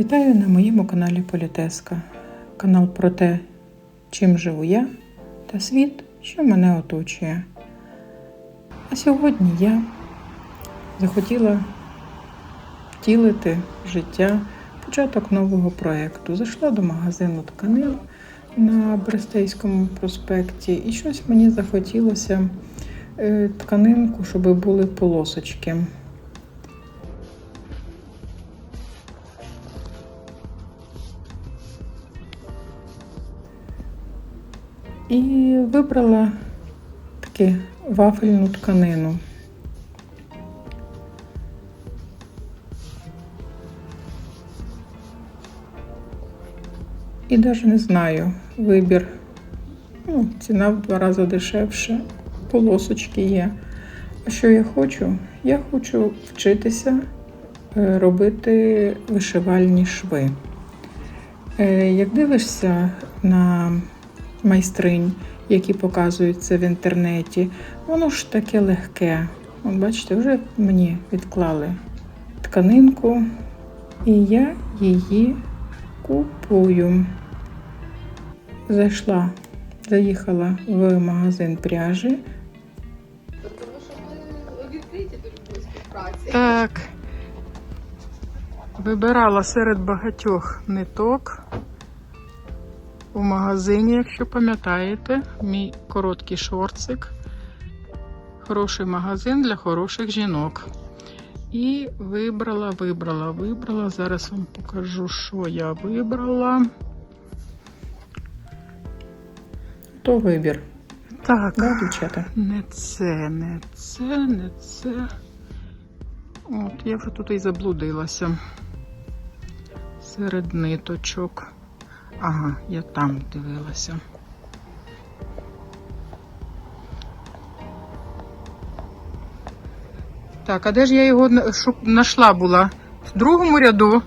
Вітаю на моєму каналі Політеска. Канал про те, чим живу я та світ, що мене оточує. А сьогодні я захотіла втілити життя початок нового проєкту. Зайшла до магазину тканин на Брестейському проспекті, і щось мені захотілося е, тканинку, щоб були полосочки. І вибрала таку вафельну тканину. І навіть не знаю вибір. Ну, ціна в два рази дешевше, полосочки є. А що я хочу? Я хочу вчитися е, робити вишивальні шви. Е, Як дивишся на майстринь, які показуються в інтернеті, воно ж таке легке. От бачите, вже мені відклали тканинку, і я її купую. Зайшла, заїхала в магазин пряжі. Так. Вибирала серед багатьох ниток у магазині, якщо пам'ятаєте, мій короткий шорцик. Хороший магазин для хороших жінок. І вибрала, вибрала, вибрала. Зараз вам покажу, що я вибрала. То вибір. Так, Да, дівчата? не це, не це, не це. От, я вже тут і заблудилася. Серед ниточок. Ага, я там дивилася. Так, а де ж я його на- знайшла була? В другому ряду?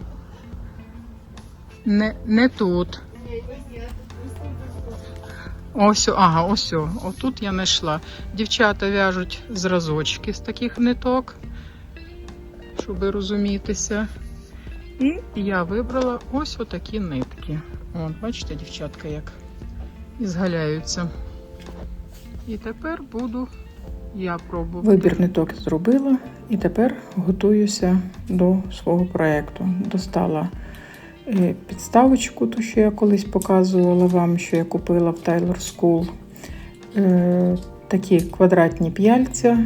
Не, не тут. Ось, ага, ось. Отут я знайшла. Дівчата в'яжуть зразочки з таких ниток, щоб розумітися. І я вибрала ось отакі нитки. От, бачите, дівчатка, як ізгаляються. І тепер буду я пробувати. Вибір ниток зробила і тепер готуюся до свого проєкту. Достала е, підставочку, ту, що я колись показувала вам, що я купила в Taylor School. Е, Такі квадратні п'яльця.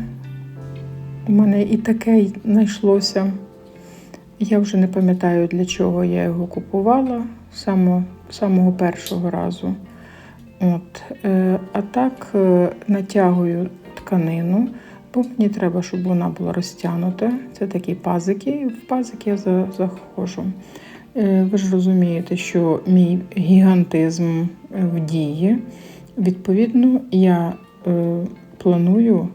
У мене і таке знайшлося. Я вже не пам'ятаю, для чого я його купувала само, самого першого разу. От, е, а так е, натягую тканину, бо мені треба, щоб вона була розтягнута. Це такі пазики, в пазики я за- заходжу. Е, ви ж розумієте, що мій гігантизм в дії. Відповідно, я планую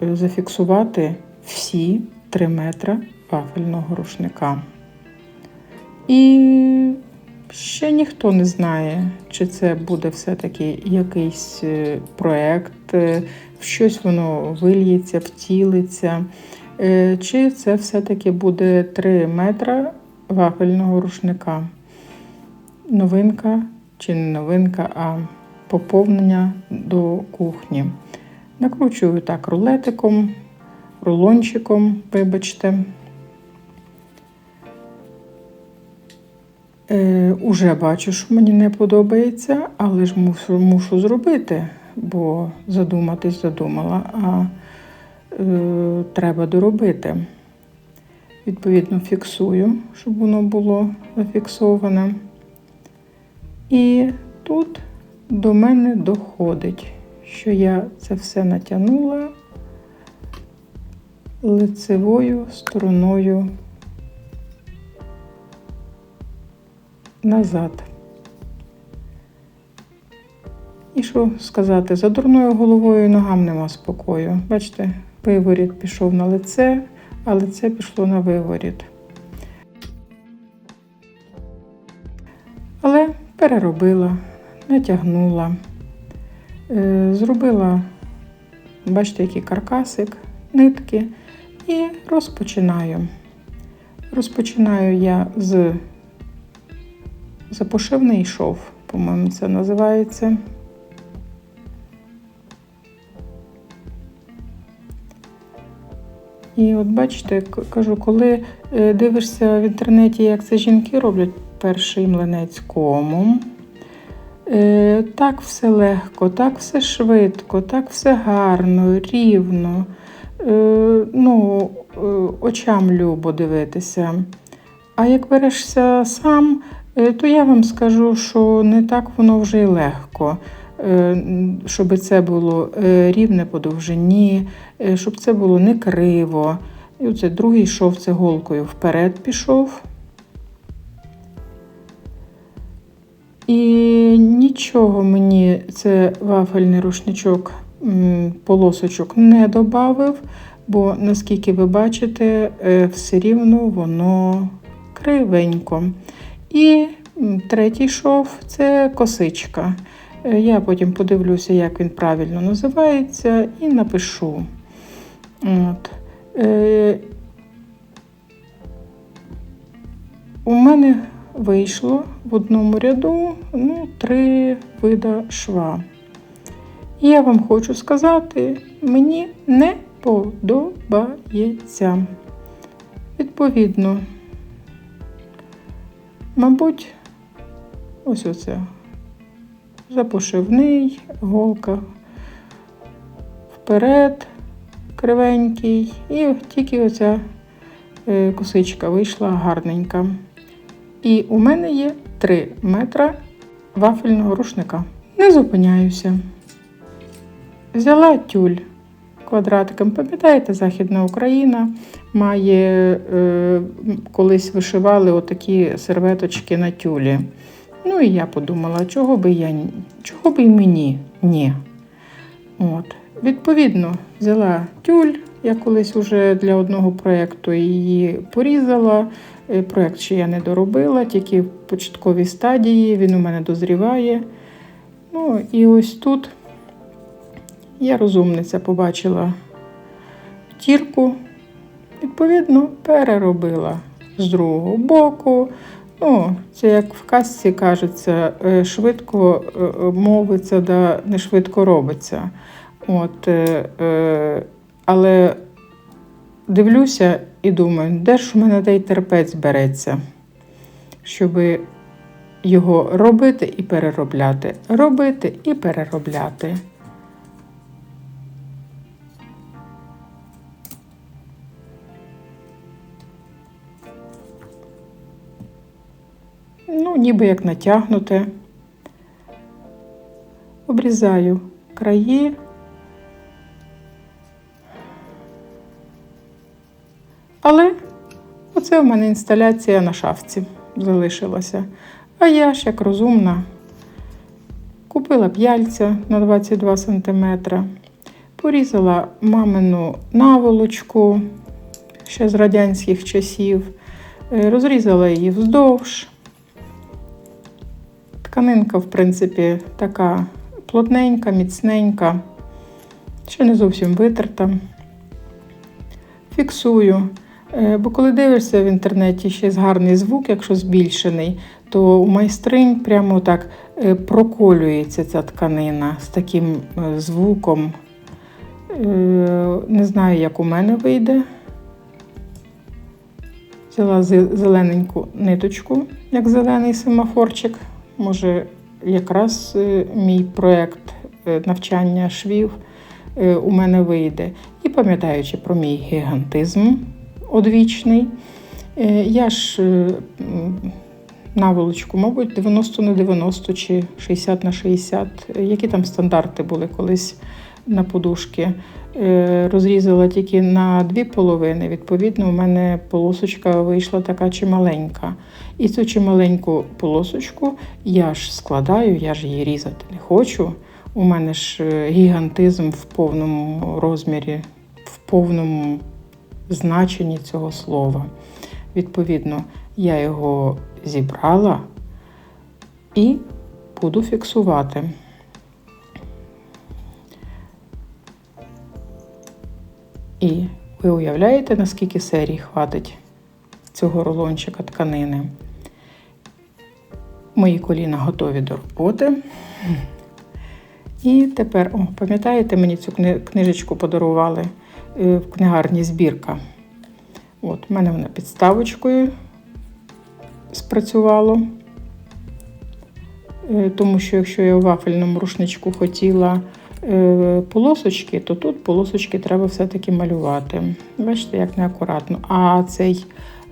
зафіксувати всі 3 метри вафельного рушника. І ще ніхто не знає, чи це буде все-таки якийсь е, проект, е, в щось воно вильється, втілиться, е, чи це все-таки буде 3 метра вафельного рушника. Новинка чи не новинка, а поповнення до кухні. Накручую так рулетиком, рулончиком, вибачте. Е, уже бачу, що мені не подобається, але ж мушу, мушу зробити, бо задуматись задумала, а е, треба доробити. Відповідно, фіксую, щоб воно було зафіксоване. І тут до мене доходить, що я це все натягнула лицевою стороною назад. І що сказати, за дурною головою і ногам нема спокою. Бачите, виворіт пішов на лице, а лице пішло на виворіт. Але переробила, натягнула, е, зробила, бачите, який каркасик, нитки, і розпочинаю. Розпочинаю я з запошивний шов, по-моєму, це називається. І от бачите, кажу, коли е, дивишся в інтернеті, як це жінки роблять перший млинець комом, е, так все легко, так все швидко, так все гарно, рівно. Е, ну, очам любо дивитися. А як берешся сам, то я вам скажу, що не так воно вже й легко. Е, Щоб це було е, рівне по довжині, е, щоб це було не криво. І оце другий шов це голкою вперед пішов. І нічого мені це вафельний рушничок полосочок не додав, бо наскільки ви бачите, е, все рівно воно кривенько. І третій шов це косичка. Е, Я потім подивлюся, як він правильно називається, і напишу. От. Е, у мене вийшло в одному ряду ну, три вида шва. І я вам хочу сказати, мені не подобається. Відповідно, мабуть, ось оце запошивний, голка вперед, кривенький, і тільки оця е, косичка вийшла гарненька. І у мене є 3 метра вафельного рушника. Не зупиняюся. Взяла тюль квадратиком. Пам'ятаєте, Західна Україна має е, колись вишивали отакі серветочки на тюлі. Ну і я подумала, чого би я чого би і мені ні. От. Відповідно, взяла тюль, я колись уже для одного проєкту її порізала. Е, Проєкт ще я не доробила, тільки в початковій стадії, він у мене дозріває. Ну і ось тут я розумниця побачила тірку, відповідно, переробила з другого боку. Ну, це як в казці кажеться, е, швидко е, е, мовиться, да не швидко робиться. От, але дивлюся і думаю, де ж у мене той терпець береться, щоб його робити і переробляти, робити і переробляти. Ну, ніби як натягнуте. Обрізаю краї. Але оце в мене інсталяція на шафці залишилася. А я ж як розумна. Купила п'яльця на 22 см, порізала мамину наволочку ще з радянських часів, е, розрізала її вздовж. Тканинка, в принципі, така плотненька, міцненька, ще не зовсім витерта. Фіксую. Е, Бо коли дивишся в інтернеті ще з гарний звук, якщо збільшений, то у майстринь прямо так е, проколюється ця тканина з таким е, звуком. Не знаю, як у мене вийде. Взяла зелененьку ниточку, як зелений семафорчик. Може, якраз е, мій проєкт е, навчання швів е, у мене вийде. І пам'ятаючи про мій гігантизм одвічний, я ж наволочку, мабуть, 90 на 90 чи 60 на 60, е, які там стандарти були колись на подушки. Е, Розрізала тільки на дві половини. Відповідно, у мене полосочка вийшла така чималенька. І цю чималеньку полосочку я ж складаю, я ж її різати не хочу. У мене ж е, гігантизм в повному розмірі, в повному значенні цього слова. Відповідно, я його зібрала і буду фіксувати. І ви уявляєте, наскільки серій хватить цього рулончика тканини? Мої коліна готові до роботи. І тепер, о, пам'ятаєте, мені цю книжечку подарували е, в книгарні збірка. От, в мене вона підставочкою спрацювало. Е, Тому що якщо я у вафельному рушничку хотіла полосочки, то тут полосочки треба все-таки малювати. Бачите, як неакуратно. А цей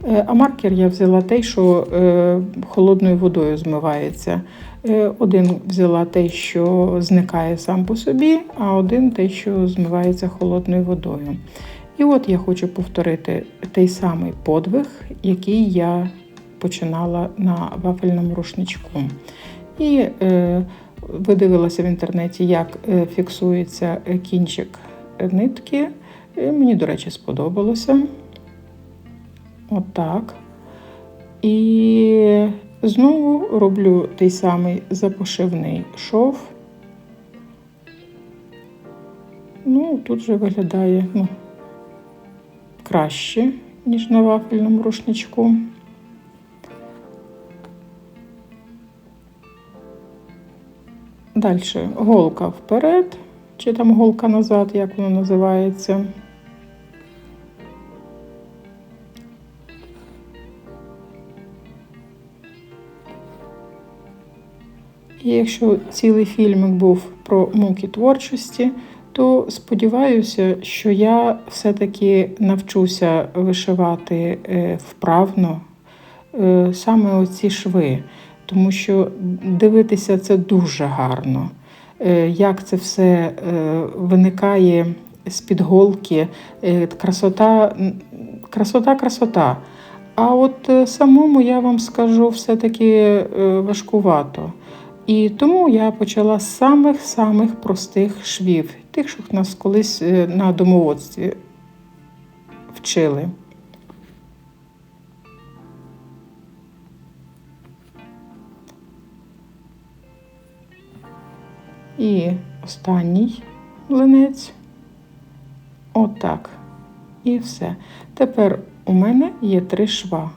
е, а маркер я взяла той, що е, холодною водою змивається. Е, Один взяла той, що зникає сам по собі, а один той, що змивається холодною водою. І от я хочу повторити той самий подвиг, який я починала на вафельному рушничку. І е, видивилася в інтернеті, як е, фіксується е, кінчик нитки. І мені, до речі, сподобалося. Отак. І знову роблю той самий запошивний шов. Ну, тут вже виглядає ну, краще, ніж на вафельному рушничку. Далі голка вперед, чи там голка назад, як воно називається. І якщо цілий фільмик був про муки творчості, то сподіваюся, що я все-таки навчуся вишивати е, вправно е, саме оці шви, тому що дивитися це дуже гарно. Е, Як це все е, виникає з-під голки, е, красота, красота, красота. А от самому я вам скажу все-таки важкувато. І тому я почала з самих-самих простих швів, тих, що нас колись на домоводстві вчили. І останній млинець. Отак. І все. Тепер у мене є три шва.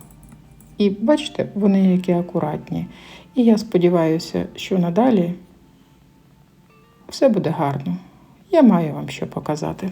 І бачите, вони які акуратні. І я сподіваюся, що надалі все буде гарно. Я маю вам що показати.